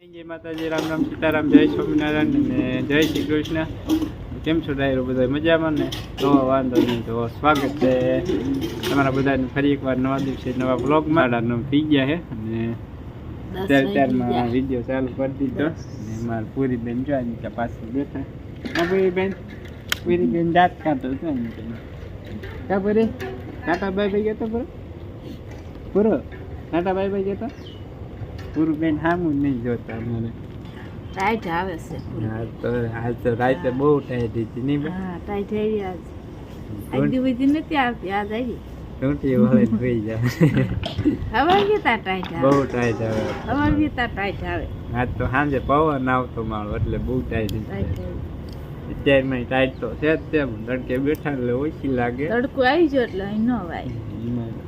જય માતાજી રામ રામ સીતારામ જય સ્વામિનારાયણ અને જય શ્રી કૃષ્ણ. કેમ છો ડાયરો બધા? મજામાં ને? તો વાંધો નહીં તો સ્વાગત છે તમારા બધાને ફરી એકવાર નવા દિવસે નવા બ્લોગમાં નવ થઈ ગયા છે અને ચાર ચારમાં વીડિયો ચાલુ કરી દીધો. અને મારા પૂરી બેન જો નીચે પાસે બેઠા. હા પૂરી બેન પૂરી બેન દાંત કાંતો છે કા. પૂરી? ટાટા ભાઈ ભાઈ ગયો પૂરો? પૂરો? નાટા ભાઈ ભાઈ ગયો બેન સામું નહીં જોતા મને. ટાઈટ આવે છે. હા તો હાલ તો રાતે બહુ ટાઈટ હતી નહીં હા ટાઈટ આવી આજ. આજ દિવસથી નથી આવતી આજ આવી? ટૂંટી વળે થઈ જાય હવા ગીતા ટાઈટ બહુ ટાઈટ આવે. હવા ગીતા ટાઈટ આવે. આજ તો સાંજે પવન આવતો મારો એટલે બહુ ટાઈટ ટાઈટ આવે. અત્યારમાં ટાઈટ તો છે જ તેમ તડકે બેઠા એટલે ઓછી લાગે. તડકો આવી ગયો એટલે અહીં ન વાય.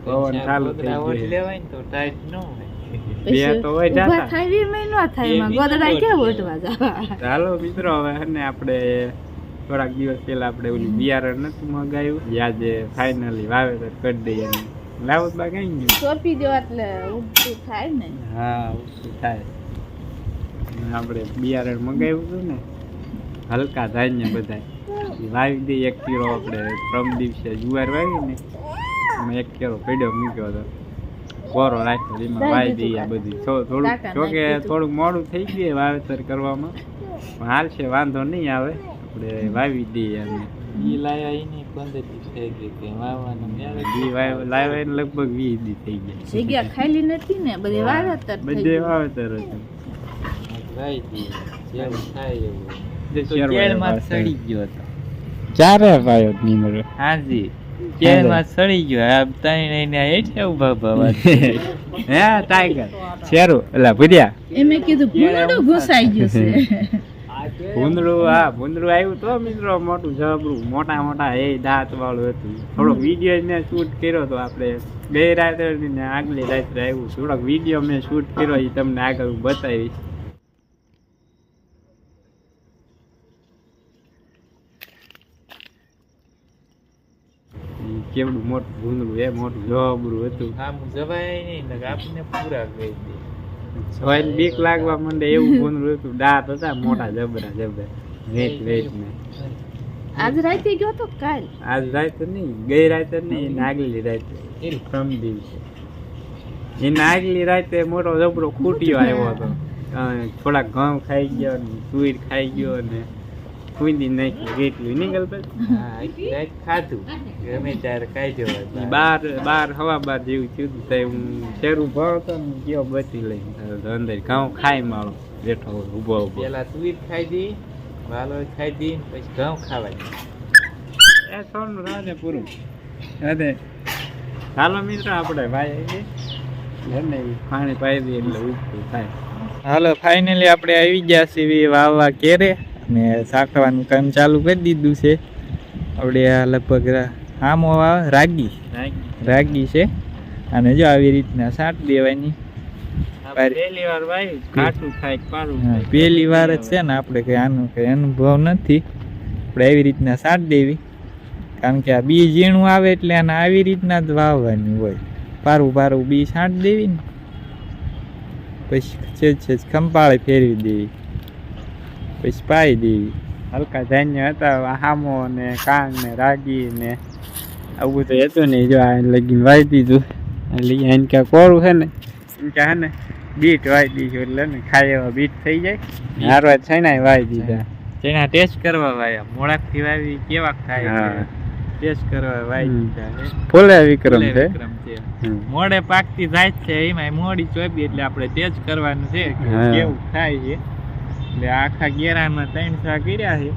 પવન ચાલુ થઈ ગયો. બે તો હોય જાતા. થાય વી મહિ ન થાય એમાં. ગોદડા ક્યાં ઓઢવા જવા? ચાલો મિત્રો હવે હે આપણે થોડાક દિવસ પહેલા આપણે ઓલું બિયારણ નતું મગાવ્યું. આજે ફાઇનલી વાવેતર કરી દઈએ ને. બા કઈ ગયું. સોંપી દો એટલે ઉગતું થાય ને. હા થાય. આપણે બિયારણ મગાવ્યું હતું ને હલકા ધાન્ય બધા વાવી દઈએ એક કિલો આપણે ત્રણ દિવસે જુવાર વાવી ને એક કિલો પેડ્યો મૂક્યો હતો. કોરો રાખ્યો એમાં વાવી દઈએ આ બધી. થોડુંક જોકે થોડુંક મોડું થઈ ગયું વાવેતર કરવામાં. હાલ છે વાંધો નહીં આવે. આપણે વાવી દઈએ અને ઈ વાવ- લાવ્યા એને લગભગ વીસ દી થઈ ગયા. જગ્યા ખાલી નથી ને બધી વાવેતર બધે વાવેતર હતું. સડી ગયો હતો. ચારે પાયો નીંદર હાજી. કેળમાં સડી ગયો. આ ત્રણ એને હેઠે ઊભા ઊભા હે ટાઈગર શેરું? એટલે ભૂર્યા એમે કીધું ભૂંડું ઘૂસાઈ ગયું છે. ભૂંદડું હા ભૂંદડું આવ્યું તો મિત્રો મોટું જબરું મોટા મોટા એ દાંત વાળું હતું. થોડોક વીડિયો મેં શૂટ કર્યો તો આપણે ગઈ રાત્રે ને આગલી રાત્રે આવ્યું. થોડોક વીડિયો મેં શૂટ કર્યો એ તમને આગળ બતાવીશ ઈ કેવડું મોટું ભૂંદડું એ મોટું જબરું હતું. આમ જવાય નહીં ને આપને પૂરા કરી દે. બીક લાગવા માંડે એવું ભૂંદડું હતું. દાંત હતા મોટા જબરા જબરા. વેટ વેટ ને. આજ રાતે ગયો તો કાલ? આજ રાતે નહીં ગઈ રાતે નહીં એને આગલી રાતે. પ્રમ દિવસે. એને આગલી રાતે મોટો જબરો ખૂટ્યો આવ્યો હતો. થોડાક ઘઉં ખાઈ ગયો ને તુર ખાઈ ગયો ને. કુંદી નાખી કેટલું નીકળ હા ખાધું. ગમે ત્યારે ખાઈ જવાય બાર બાર હવા બાર જેવું થયું હતું હું શેરું ભણતો ને ગયો બચી લઈ અંદર ઘઉં ખાઈ મારો બેઠો ઊભો ઊભો. પેલા તુર ખાઈ દી વાલો ખાઈ દી પછી ઘઉં ખાવાય એ સોનું રાને પૂરું અરે ચાલો મિત્ર આપણે ભાઈ પાણી પાઈ દઈએ એટલે ઉગતું થાય. હાલો ફાઇનલી આપણે આવી ગયા છીએ વાવવા કેરે અને સાકવાનું કામ ચાલુ કરી દીધું છે. આપણે આ લગભગ આમો રાગી. રાગી. છે. અને જો આવી રીતના સાટ દેવાની. પહેલી વાર જ છે ને આપણે કઈ આનો કઈ અનુભવ નથી. આપણે આવી રીતના સાટ દેવી. કારણ કે આ બી ઝીણું આવે એટલે આને આવી રીતના જ વાવવાની હોય. પારું પારું બી છાંટ દેવી ને પછી છેજ છેજ ખંપાળે ફેરવી દેવી. પછી પાઈ દેવી હલકા ધાન્ય હતા હામો ને કાંગ ને રાગી ને આવું બધું હતું નહીં જો આ લગીને વાઈ દીધું. એટલે એને ક્યાં કોરું છે ને? એમ કે હે ને બીટ વાઈ દીધું એટલે ને ખાય એવા બીટ થઈ જાય. હારવા છે ને વાઈ દીધા. તેના ટેસ્ટ કરવા વાયા. મોડાકથી વાવી કેવા ખાય. ટેસ્ટ કરવા વાઈ દીધા. ફૂલે વિક્રમ છે. મોડે પાકતી જાય છે એમાં મોડી ચોપી એટલે આપણે ટેસ્ટ કરવાનું છે કેવું થાય છે. એટલે આખા ગેરામાં ત્રણ છ. કર્યા છે.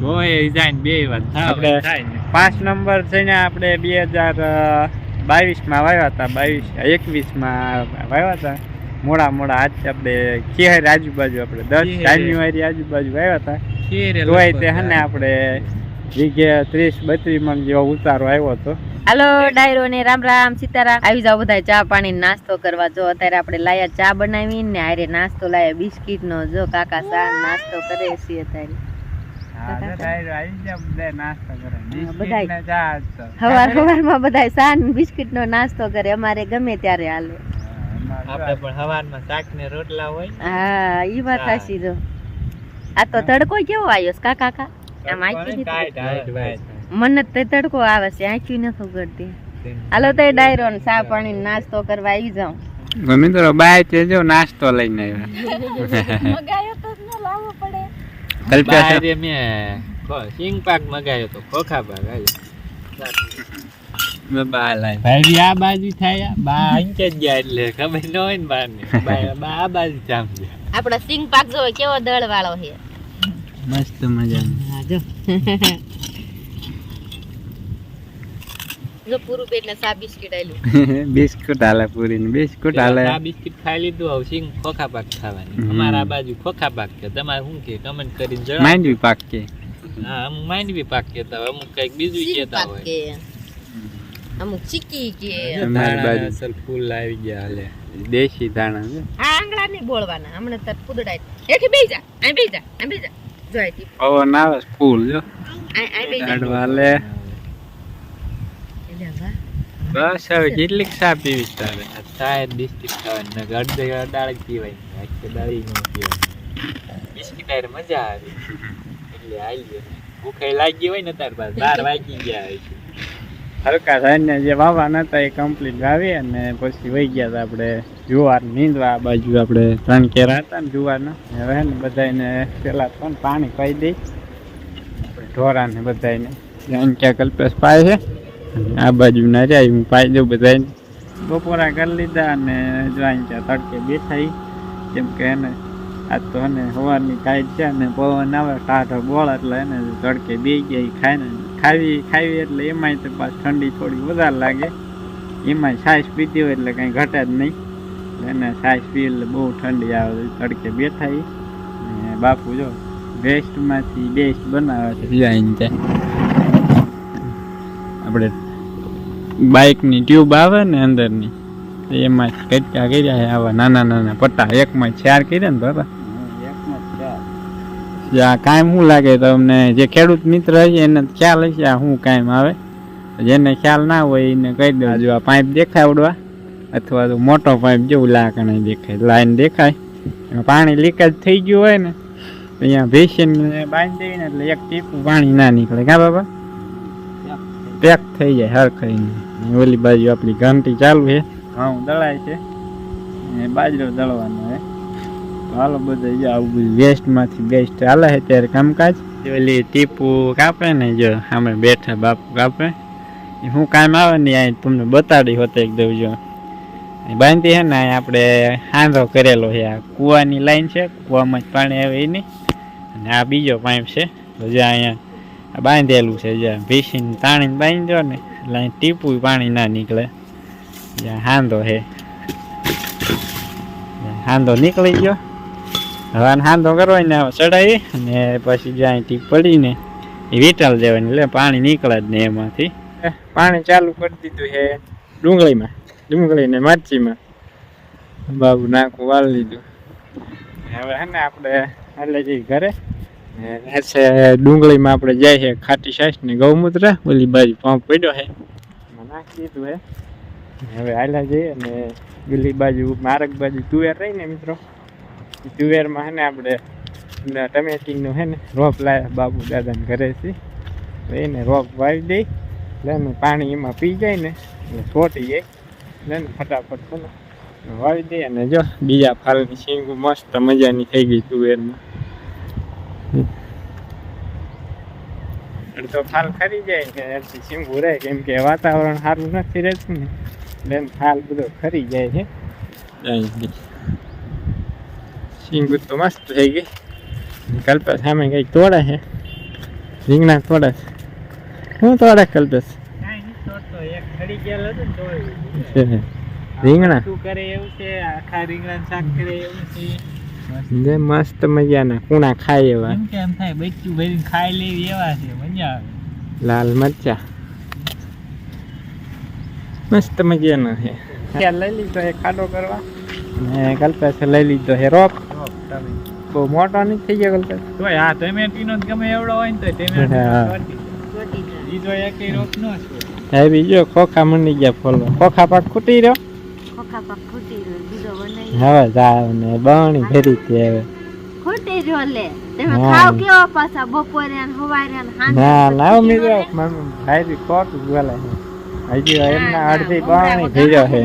જોયે જાય બે વાર આપણે- પાંચ નંબર છે ને આપણે બે હજાર બાવીસમાં વાવ્યા હતા બાવીસ એકવીસમાં વાવ્યા હતા. મોડા મોડા આજ આપણે ખેર આજુબાજુ આપણે દસ જાન્યુઆરી આજુબાજુ વાવ્યા હતા. તોય તે હે ને આપણે વીઘે ત્રીસ બત્રીસ મણ જેવો ઉતારો આવ્યો હતો. હાલો ડાયરો ને રામ રામ સીતારામ. આવી જાવ બધા ચા પાણી ને નાસ્તો કરવા. જો અત્યારે આપણે લાયા ચા બનાવી ને હારે નાસ્તો લાયા. બિસ્કિટ નો જો કાકા સા નાસ્તો કરે છે અત્યારે. હા, તો ડાયરો આવી ગયા બધા નાસ્તો કરે. અમારે ગમે ત્યારે હાલે. હા, આપણે પણ હવારમાં શાક ને રોટલા હોય હા ઈ વાત હા. હાચી જો. આ તો તડકો કેવો આવ્યો કાકા? કાકા કા આમ મને તો તડકો આવે છે આંખી નથી ઉગડતી. હાલો તો ડાયરો ને ચા પાણી નાસ્તો કરવા આવી જાઉં. તો મિત્રો બાય ચેજો નાસ્તો લઈને આવ્યા. મગાયો તો ન લાવવો પડે. કલ્પ્યા છે મે સિંગ પાક મગાયો તો ખોખા પાક આવ્યો બા લાય. ભાઈ આ બાજુ થાય બા અંકે જ ગયા એટલે ખબર ન હોય ને બા ને બા બા આ બાજુ જામ ગયા. આપડો સિંગ પાક જો કેવો દળ વાળો છે. મસ્ત મજા હા જો. જો પૂરું પેટ ને સા બિસ્કિટ આલ્યું બિસ્કુટ હાલે પૂરી ને બિસ્કુટ હાલે આ બિસ્કિટ ખાઈ લીધું હવે સિંગ ખોખા પાક ખાવાની. અમારા બાજુ ખોખા પાક કે તમારે શું કે? કમેન્ટ કરીને જણાવો. માંડવી પાક કે. હા અમુક માંડવી પાક કહેતા હોય અમુક કંઈક બીજું સિંગ હોય. અમુક ચીકી કે. અમારી બાજુ. અસલ ફૂલ આવી ગયા હાલે. દેશી ધાણા છે. આ આંગળા હમણાં તાર એઠી જા. જા. જા. પવન આવે ફૂલ જો. જા ઝાડવા હાલે એટલે વાહ. બસ હવે કેટલીક ચા પીવી તારે. આ ચાય બિસ્કિટ ખાવાની ને અડધે દાળ જ પીવાય આખી દાળી ન પીવાય બિસ્કિટ હારે મજા આવે. એટલે આવીએ ભૂખાઈ લાગી હોય ને તાર પાસે બાર વાગી ગયા હોય. છે હલકા ધાન્ય જે વાવા નતા એ કમ્પ્લીટ વાવી અને પછી વહી ગયા હતા આપણે જુવાર નીંદવા. આ બાજુ આપણે ત્રણ કેરા હતા ને જુવારના. હવે ને બધાને પેલા પણ પાણી પાઈ દઈ. ઢોરાને બધાને ત્યાં ક્યાં કલ્પેશ પાય છે. આ બાજુ ના જાય હું પાઈ બધા બપોરા કરી લીધા અને જો અહીં ત્યાં તડકે બેઠાઈ. કેમ કે એને આજ તો એને સવારની કાંઈ છે ને પવન આવે ટાઢો બોળ એટલે એને તડકે બે ગયા ખાય ને ખાવી ખાવી એટલે એમાંય તો પાછું ઠંડી થોડી વધારે લાગે. એમાંય છાશ પીતી હોય એટલે કંઈ ઘટે જ નહીં. એને છાશ પી એટલે બહુ ઠંડી આવે તડકે બેઠાઈ. બાપુ જો વેસ્ટમાંથી બેસ્ટ બનાવે છે. છે આપણે બાઇકની ટ્યુબ આવે ને અંદરની એમાં કટકા કર્યા છે આવા નાના નાના પટ્ટા એકમાં ચાર કર્યા ને બાબા આ કાયમ શું લાગે તમને? જે ખેડૂત મિત્ર હશે એને ખ્યાલ હશે આ શું કાયમ આવે? જેને ખ્યાલ ના હોય એને કહી દેજો આ પાઇપ દેખાવડવા અથવા તો મોટો પાઇપ જેવું લાકણે દેખાય લાઈન દેખાય. પાણી લીકેજ થઈ ગયું હોય ને અહીંયા ભેસીને બાંધી દેવી ને એટલે એક ટીપું પાણી ના નીકળે. કા બાબા પેક થઈ જાય હરખાઈને ઓલી બાજુ આપણી ઘંટી ચાલુ છે. ઘઉં દળાય છે. ને બાજરો દળવાનો તો હાલો બધા જો આવું બધું વેસ્ટમાંથી બેસ્ટ હાલે છે ત્યારે કામકાજ. ઓલી ટીપુ કાપે ને જો સામે બેઠા બાપુ કાપે. શું કામ આવે ને અહીં તમને બતાડી હોત એક દઉં જો. બાંધી છે ને અહીં આપણે હાંધો કરેલો છે. આ કૂવાની લાઈન છે, કૂવામાં જ પાણી આવે એ નહીં અને આ બીજો પાઇપ છે. તો જે અહીંયા બાંધેલું છે જ્યાં ભીસીને તાણીને બાંધ્યો ને, એટલે ટીપું પાણી ના નીકળે. જ્યાં હાંધો છે. હાંધો નીકળી ગયો. હવે આને હાંધો કરવો ને ચડાવી અને પછી જ્યાં ટીપ પડીને એ વીટલ દેવાની, એટલે પાણી નીકળે જ નહીં એમાંથી. પાણી ચાલુ કરી દીધું છે ડુંગળીમાં ડુંગળી ને મરચીમાં બાબુ નાખું વાળી લીધું. હવે હે ને આપણે એટલે જઈ ઘરે. ને છે ડુંગળીમાં આપણે જાય છે ખાટી સાસ ને ગૌમૂત્ર, ઓલી બાજુ પંપ પડ્યો છે. નાખી દીધું છે હવે હાલા જઈએ અને ગીલી બાજુ મારક બાજુ તુવેર રહી ને મિત્રો. તુવેરમાં છે ને આપણે ટમેટીનું છે ને રોપ લાવ્યા બાબુ દાદાને ઘરેથી એને રોપ વાવી દઈ, એટલે પાણી એમાં પી જાય ને, એટલે છોટી જાય. એટલે ને ફટાફટ છે ને વાવી દઈએ અને જો બીજા ફાલની શીંગું મસ્ત મજાની થઈ ગઈ તુવેરમાં. અડધો ફાલ ખરી જાય છે અડધી શીંગું રહે કેમ કે વાતાવરણ સારું નથી રહેતું ને. એટલે એમ ફાલ બધો ખરી જાય છે. શીંગું તો મસ્ત થઈ ગઈ. કલ્પેશ સામે કંઈક તોડે છે. રીંગણા તોડે છે. શું તોડે કલ્પેશ? રીંગણા? શું કરે એવું છે આખા રીંગણા શાક કરે એવું છે. જે મસ્ત મજાના કુણા ખાય એવા. એમ કે થાય? બચ્ચું ભરીને ખાઈ લેવી એવા છે મજા આવે. લાલ મરચા. મસ્ત મજાના છે. લઈ લીધો છે ખાડો કરવા? ને કલ્પેશે લઈ લીધો છે રોપ બહુ મોટો નહીં થઈ ગયો કલ્પેશ તોય આ ટમેટીનો જ ગમે એવડો હોય ને તો હા. ટમેટી બીજો એકેય રોપ ન છે બીજો ખોખા મંડી ગયા ફોલવા. ખોખા પાક ખૂટી રહ્યો? ખોખા પાક હવે જાવ ને બણી ફેરી તે હવે. ખોટી જો લે તમે ખાવ કેવો પાછા બપોરે ને હવારે ને સાંજે ના લાવ મિત્રો હોય. મમ્મી ભાઈ ખોટું બોલે છે. હજી એમના અડધી બણી છે.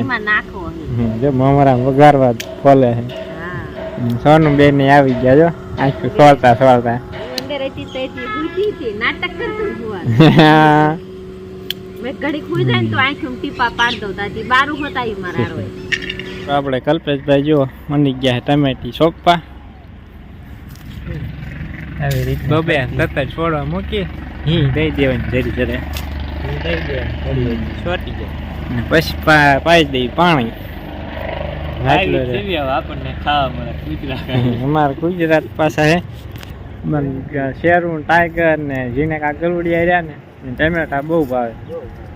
હમ, જો મમરા વગારવા ફોલે હે. હા સોનું બેનની આવી ગયા જો. આંખું સોળતા સોળતા અંદર હતી તો એટલી હતી. નાટક કરતું જોવા મેં ઘડી ખુઈ જાય ને તો આંખમાં ટીપા પાડ દઉં. તાતી બારું હતા મારા. તો આપણે કલ્પેશભાઈ જો મંડી ગયા ટમેટી સોપવા. આવી રીતે બબે તરત છોડવા મૂકી. હી દઈ દેવાની જરી જરે. છોટી જાય. પછી પાઈ દઈ પાણી. અમારે ગુજરાત પાસે હે. શેરું ટાઈગર ને ઝીણે કા ગલુડિયા રહ્યા ને ને ટમેટા બહુ ભાવે.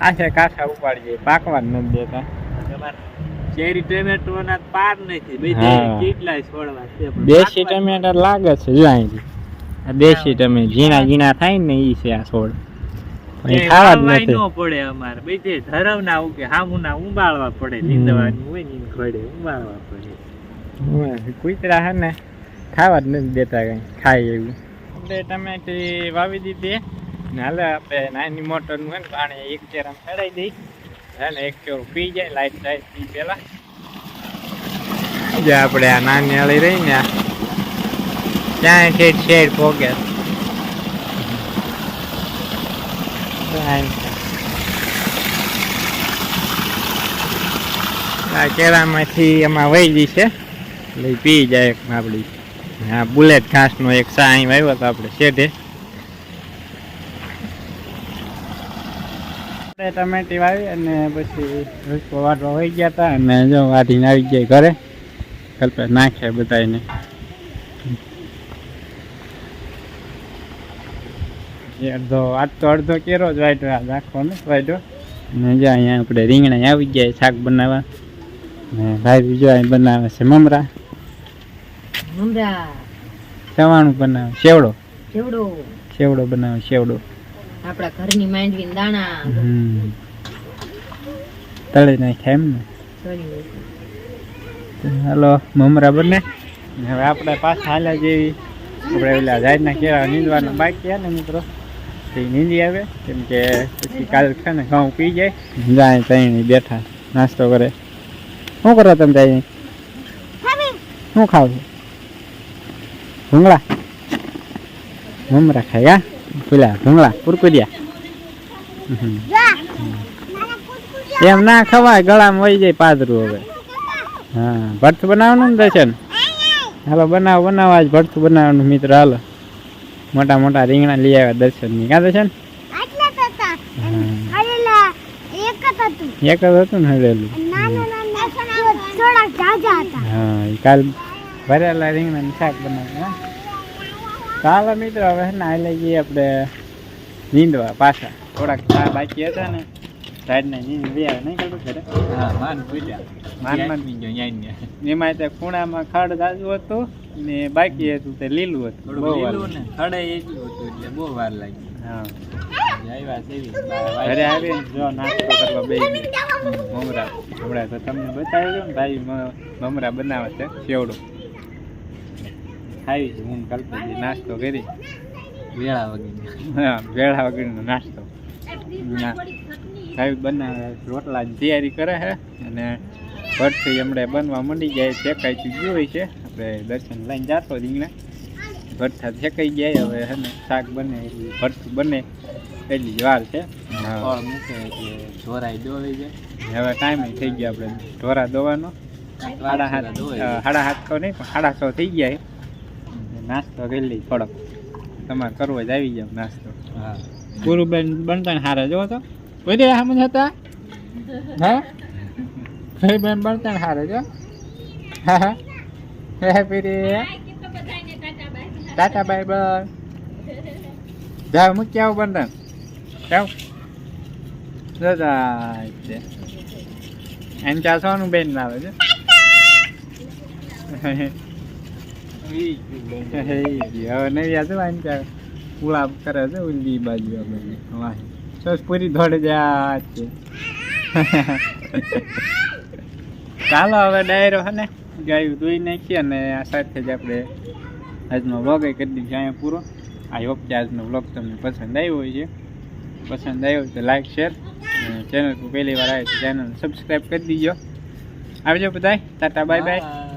આખે કાંઠા ઉપાડી જાય પાકવા જ નથી દેતા. ચેરી ટમેટો પાર નથી. બધે કેટલાય છોડવા છે દેશી ટમેટા લાગે છે જો અહીંથી. આ દેશી ટમેટા ઝીણા ઝીણા થાય ને ઈ છે આ છોડ. ખાવા જ નથી. નો પડે અમારે. બધે ધરવ ઉકે ઉગે ના ઉંબાળવા પડે નીંદવાનું હોય ને ઘડે ઉંબાળવા પડે. કૂતરા હે ને ખાવા જ નથી દેતા કઈ ખાય એવું. આપણે ટમેટી વાવી દીધી. ને હાલે આપણે નાની મોટરનું હે ને પાણી એક ચેરામ ચડાઈ દઈ. ને એક ચોર પી જાય, લાઈટ જે આપણે આ નાની વાળી રહી ને, ત્યાં શેડ શેડ પોગે આ કેળામાંથી એમાં વહી છે. એટલે પી જાય આપણી આ બુલેટ ઘાસનો એક સા વાવ્યો હતો આપણે શેઢે. આપણે ટમેટી વાવી અને પછી રસકો વાટવા વહી ગયા હતા અને જો વાટીને આવી ગયા ઘરે. કલ્પે નાખ્યા બધાને અડધો આજ તો અડધો કેરો જ વાટ્યો આજ આખો ને જો અહીંયા આપણે રીંગણા આવી ગયા શાક બનાવવા. ને ભાઈ બીજો અહીં બનાવે છે મમરા. મમરા. ચવાણું બનાવે સેવડો જેવડો સેવડો બનાવે સેવડો આપણા ઘરની માંડવી દાણા. તળે નાખ્યા એમ ને? હાલો મમરા બને. હવે આપણે પાછા હાલ્યા જેવી. આપણે ઓલા જાહેરના કેળા નીંદવાના બાકી છે ને મિત્રો. તે નીંદી આવે કેમ કે પછી કાલ છે ને ઘઉં પી જાય. જાય ત્યાં બેઠા નાસ્તો કરે. શું કરો તમે ત્યાં શું ખાવ છો? ભૂંગળા. મમરા ખાય હા? પેલા ભૂંગળા કુરકુરિયા એમ ના ખવાય ગળામાં વહી જાય પાદરું હવે. હા ભરત બનાવવાનું ને દર્શન? હાલો બનાવો બનાવો. આજ ભરતું બનાવવાનું મિત્ર હાલો. મોટા મોટા રીંગણા લઈ આવ્યા દર્શન? ની કાં દર્શન એક જ હતું. ને હળેલું હા કાલ ભરેલા રીંગણાનું શાક બનાવ્યું હા. ચાલો મિત્રો હવે હે ને હાલે જઈએ આપણે નીંદવા પાછા. થોડાક ચા બાકી હતા ને સાઈડના નીંદ બે આવે નહીં કરતું ઘરે? હા માન પૂજા માન માન. ગયો ન્યાય એમાં તે ખૂણામાં ખડ જાજુ હતું ને બાકી હતું તે લીલું હતું. થોડું બહુ લીલું ને ખડે એટલું હતું એટલે બહુ વાર લાગી હા. ઘરે આવીને જો નાસ્તો કરવા બે મમરા. હમણાં તો તમને બતાવ્યું ને ભાઈ મમરા બનાવે છે સેવડો ખાવી છે હું કલ્પનાથી નાસ્તો કરી. વેળા વગર હા વેળા વગરનો નાસ્તો. સાહેબ બનાવે રોટલાની તૈયારી કરે છે અને ભરથી એમણે બનવા મંડી જાય શેકાઈ ચૂક્યું હોય છે. આપણે દર્શન લઈને જાતો રીંગણા ભરથા શેકાઈ ગયા હવે છે ને શાક બને એટલી ભરતું બને એટલી જ વાર છે. જોરાઈ દોવાઈ જાય. હવે ટાઈમ થઈ ગયો આપણે ઢોરા દોવાનો. સાડા હાથ સાડા હાથ તો નહીં પણ સાડા છ થઈ ગયા. નાસ્તો કરી લઈ થોડોક તમારે કરવો જ આવી જાવ નાસ્તો. હા. ગુરુબેન બેન બનતા ને હારે જો તો. કોઈ સમજ હતા? હા? ભાઈ બેન બનતા ને હારે જો. હા હા. હે પીરી. Tata bye bye. જાવ મૂકી આવો બંધન. જાવ દાદા છે એમ ચાસવાનું બેન ના આવે છે હવે નહીં યાદ હોય ને ત્યાં ઉળા કરે છે ઉલ્લી બાજુ આ બાજુ. વાહ. સસ પૂરી દોડે જાય છે. ચાલો, હવે ડાયરો હે ને, ગાયું ધોઈ નાખી અને આ સાથે જ આપણે આજનો વ્લોગ એ કરી દીધો અહીંયા પૂરો. આઈ હોપ કે આજનો વ્લોગ તમને પસંદ આવ્યો હોય છે. પસંદ આવ્યો તો લાઈક શેર અને ચેનલ પર પહેલી વાર આવે તો ચેનલ સબસ્ક્રાઈબ કરી દીજો. આવજો બધાય. Tata bye bye